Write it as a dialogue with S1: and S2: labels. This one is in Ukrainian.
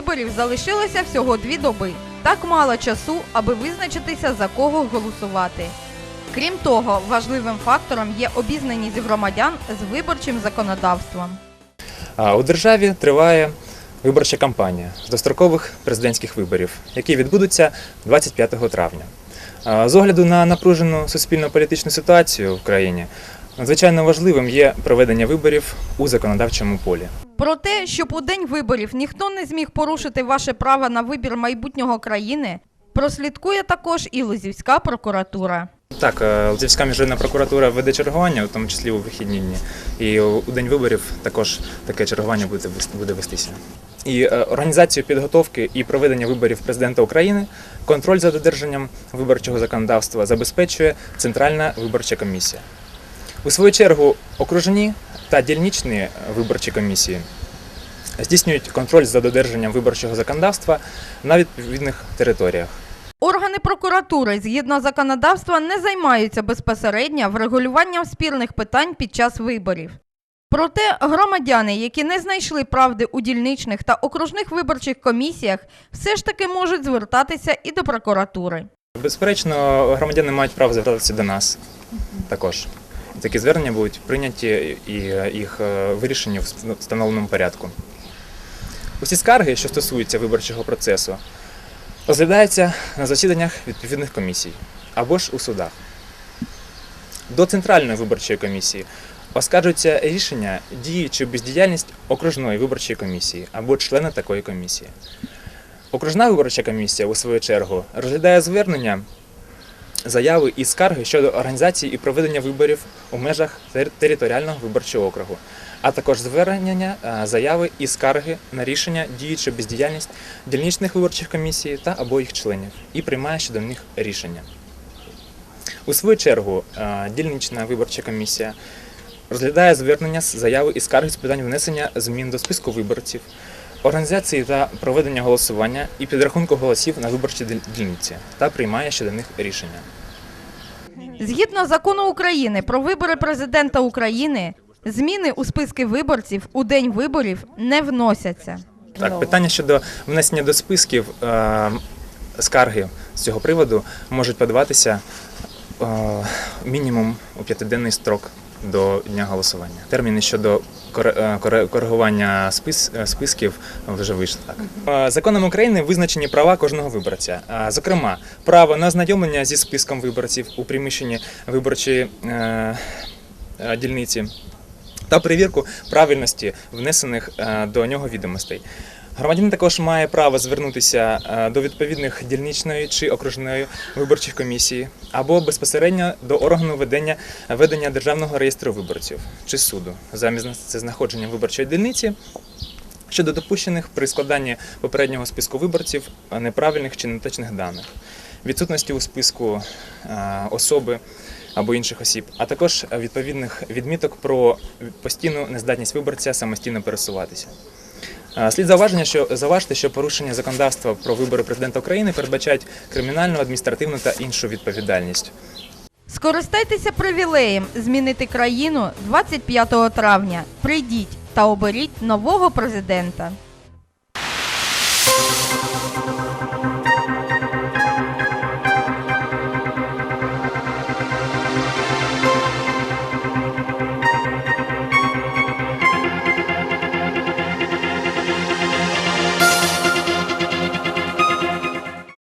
S1: виборів залишилося всього дві доби. Так мало часу, аби визначитися за кого голосувати. Крім того, важливим фактором є обізнаність громадян з виборчим законодавством.
S2: У державі триває виборча кампанія дострокових президентських виборів, які відбудуться 25 травня. З огляду на напружену суспільно-політичну ситуацію в країні, надзвичайно важливим є проведення виборів у законодавчому полі.
S1: Про те, щоб у день виборів ніхто не зміг порушити ваше право на вибір майбутнього країни, прослідкує також і Лозівська прокуратура.
S2: Так, е, Лозівська міжнародна прокуратура веде чергування, у тому числі у вихідні дні. І у у день виборів також таке чергування буде, буде вестися. І е, організацію підготовки і проведення виборів президента України, контроль за додержанням виборчого законодавства забезпечує Центральна виборча комісія. У свою чергу, окружні та дільничні виборчі комісії здійснюють контроль за додержанням виборчого законодавства на відповідних територіях.
S1: Органи прокуратури згідно законодавства не займаються безпосередньо врегулюванням спірних питань під час виборів. Проте громадяни, які не знайшли правди у дільничних та окружних виборчих комісіях, все ж таки можуть звертатися і до прокуратури.
S2: Безперечно, громадяни мають право звертатися до нас також. Такі звернення будуть прийняті і е, їх е, вирішення в встановленому порядку. Усі скарги, що стосуються виборчого процесу, розглядаються на засіданнях відповідних комісій або ж у судах. До Центральної виборчої комісії оскаржується рішення, дії чи бездіяльність окружної виборчої комісії або члена такої комісії. Окружна виборча комісія, у свою чергу, розглядає звернення, заяви і скарги щодо організації і проведення виборів у межах територіального виборчого округу, а також звернення, е, заяви і скарги на рішення, дії чи бездіяльність дільничних виборчих комісій та або їх членів і приймає щодо них рішення. У свою чергу, е, дільнична виборча комісія розглядає звернення, заяви і скарги з питань внесення змін до списку виборців, організації та проведення голосування і підрахунку голосів на виборчій дільниці та приймає щодо них рішення.
S1: Згідно закону України про вибори президента України, зміни у списки виборців у день виборів не вносяться.
S2: Так, питання щодо внесення до списків е, скарги з цього приводу можуть подаватися е, мінімум у п'ятиденний строк до дня голосування. Терміни щодо е, коригування спис, е, списків вже вийшли. Так. Законом України визначені права кожного виборця. Зокрема, право на ознайомлення зі списком виборців у приміщенні виборчої е, дільниці та перевірку правильності внесених до нього відомостей. Громадянин також має право звернутися е, до відповідних дільничної чи окружної виборчих комісії або безпосередньо до органу ведення ведення державного реєстру виборців чи суду за місцезнаходженням виборчої дільниці щодо допущених при складанні попереднього списку виборців неправильних чи неточних даних, відсутності у списку е, особи або інших осіб, а також відповідних відміток про постійну нездатність виборця самостійно пересуватися. Слід зауваження, що зауважити, що порушення законодавства про вибори президента України передбачають кримінальну, адміністративну та іншу відповідальність.
S1: Скористайтеся привілеєм змінити країну 25 травня. Прийдіть та оберіть нового президента.